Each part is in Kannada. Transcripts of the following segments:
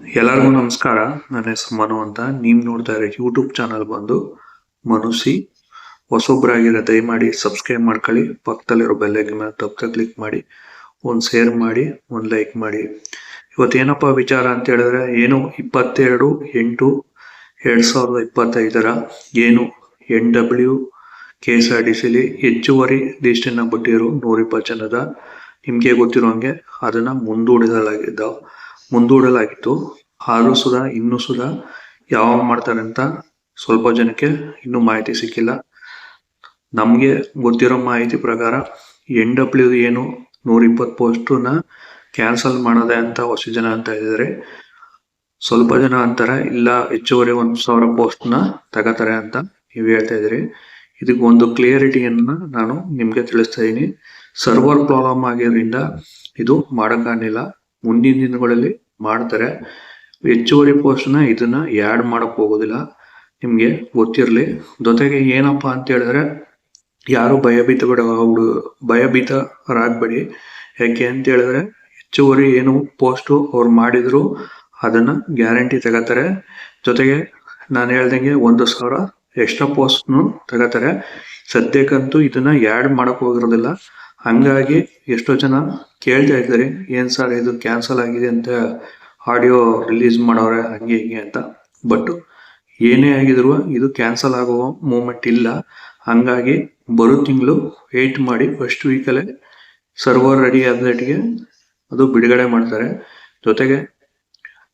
ಎಲ್ಲರಿಗೂ ನಮಸ್ಕಾರ. ನನ್ನ ಹೆಸರು ಮನು ಅಂತ. ನೀವು ನೋಡ್ತಾ ಇರೋ ಯೂಟ್ಯೂಬ್ ಚಾನಲ್ ಬಂದು ಮನುಸಿ ಹೊಸೊಬ್ಬರಾಗಿರೋ ದಯಮಾಡಿ ಸಬ್ಸ್ಕ್ರೈಬ್ ಮಾಡ್ಕೊಳ್ಳಿ. ಪಕ್ಕದಲ್ಲಿರೋ ಬೆಲ್ಲೈಕ್ ಮೇಲೆ ತಪ್ಪದೆ ಕ್ಲಿಕ್ ಮಾಡಿ. ಒಂದು ಶೇರ್ ಮಾಡಿ, ಒಂದು ಲೈಕ್ ಮಾಡಿ. ಇವತ್ತೇನಪ್ಪ ವಿಚಾರ ಅಂತ ಹೇಳಿದ್ರೆ, ಏನು ಇಪ್ಪತ್ತೆರಡು ಎಂಟು ಎರಡು ಸಾವಿರದ ಇಪ್ಪತ್ತೈದರ ಏನು N W K S R T ಸಿಲಿ ಹೆಚ್ಚುವರಿ ಲೀಸ್ಟನ್ನು ಬಿಟ್ಟಿರೋ ನೂರಿಪ್ಪತ್ತು ಜನದ ನಿಮಗೆ ಗೊತ್ತಿರೋ ಹಂಗೆ ಅದನ್ನು ಮುಂದೂಡಲಾಗಿದ್ದ ಮುಂದೂಡಲಾಗಿತ್ತು. ಆದರೂ ಸುದ ಇನ್ನೂ ಸುದ ಯಾವಾಗ ಮಾಡ್ತಾರೆ ಅಂತ ಸ್ವಲ್ಪ ಜನಕ್ಕೆ ಇನ್ನೂ ಮಾಹಿತಿ ಸಿಕ್ಕಿಲ್ಲ. ನಮಗೆ ಗೊತ್ತಿರೋ ಮಾಹಿತಿ ಪ್ರಕಾರ ಎನ್ ಡಬ್ಲ್ಯೂ ಏನು ನೂರ ಇಪ್ಪತ್ತು ಪೋಸ್ಟನ್ನ ಕ್ಯಾನ್ಸಲ್ ಮಾಡದೆ ಅಂತ ಹೊಸ ಜನ ಅಂತ ಇದ್ದಾರೆ ಸ್ವಲ್ಪ ಜನ ಅಂತಾರೆ, ಇಲ್ಲ, ಹೆಚ್ಚುವರಿ ಒಂದು ಸಾವಿರ ಪೋಸ್ಟ್ನ ತಗೋತಾರೆ ಅಂತ ನೀವು ಹೇಳ್ತಾ ಇದ್ದೀರಿ. ಇದಕ್ಕೆ ಒಂದು ಕ್ಲಿಯರಿಟಿಯನ್ನು ನಾನು ನಿಮಗೆ ತಿಳಿಸ್ತಾ ಇದ್ದೀನಿ. ಸರ್ವರ್ ಪ್ರಾಬ್ಲಮ್ ಆಗಿರೋದ್ರಿಂದ ಇದು ಮಾಡೋಕ್ಕಾಗಲಿಲ್ಲ. ಮುಂದಿನ ದಿನಗಳಲ್ಲಿ ಮಾಡ್ತಾರೆ. ಹೆಚ್ಚುವರಿ ಪೋಸ್ಟ್ನ ಇದನ್ನ ಆ್ಯಡ್ ಮಾಡೋಕ್ಕೆ ಹೋಗೋದಿಲ್ಲ. ನಿಮಗೆ ಗೊತ್ತಿರಲಿ. ಜೊತೆಗೆ ಏನಪ್ಪ ಅಂತ ಹೇಳಿದ್ರೆ, ಯಾರು ಭಯಭೀತ ಬಿಡ ಭಯಭೀತರಾಗಬೇಡಿ ಯಾಕೆ ಅಂತ ಹೇಳಿದ್ರೆ, ಹೆಚ್ಚುವರಿ ಏನು ಪೋಸ್ಟು ಅವ್ರು ಮಾಡಿದ್ರು, ಅದನ್ನ ಗ್ಯಾರಂಟಿ ತಗೋತಾರೆ. ಜೊತೆಗೆ ನಾನು ಹೇಳ್ದಂಗೆ ಒಂದು ಸಾವಿರ ಎಕ್ಸ್ಟ್ರಾ ಪೋಸ್ಟ್ನು ತಗೋತಾರೆ. ಸದ್ಯಕ್ಕಂತೂ ಇದನ್ನ ಆ್ಯಡ್ ಮಾಡಕ್ ಹೋಗಿರೋದಿಲ್ಲ. ಹಂಗಾಗಿ ಎಷ್ಟೋ ಜನ ಕೇಳ್ತಾ ಇದ್ದಾರೆ, ಏನ್ ಸರ್ ಇದು ಕ್ಯಾನ್ಸಲ್ ಆಗಿದೆ ಅಂತ ಆಡಿಯೋ ರಿಲೀಸ್ ಮಾಡೋರೆ ಹಂಗೆ ಹಿಂಗೆ ಅಂತ. ಬಟ್ ಏನೇ ಆಗಿದ್ರು ಇದು ಕ್ಯಾನ್ಸಲ್ ಆಗೋ ಮೂಮೆಂಟ್ ಇಲ್ಲ. ಹಂಗಾಗಿ ಬರೋ ತಿಂಗಳು ವೇಟ್ ಮಾಡಿ ಫಸ್ಟ್ ವೀಕಲ್ಲೇ ಸರ್ವರ್ ರೆಡಿ ಆದಟ್ಗೆ ಅದು ಬಿಡುಗಡೆ ಮಾಡ್ತಾರೆ. ಜೊತೆಗೆ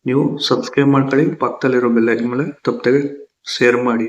ನೀವು ಸಬ್ಸ್ಕ್ರೈಬ್ ಮಾಡ್ಕೊಳ್ಳಿ, ಪಕ್ಕದಲ್ಲಿರೋ ಬೆಲ್ ಮೇಲೆ ತಪ್ಪದೆ ಶೇರ್ ಮಾಡಿ.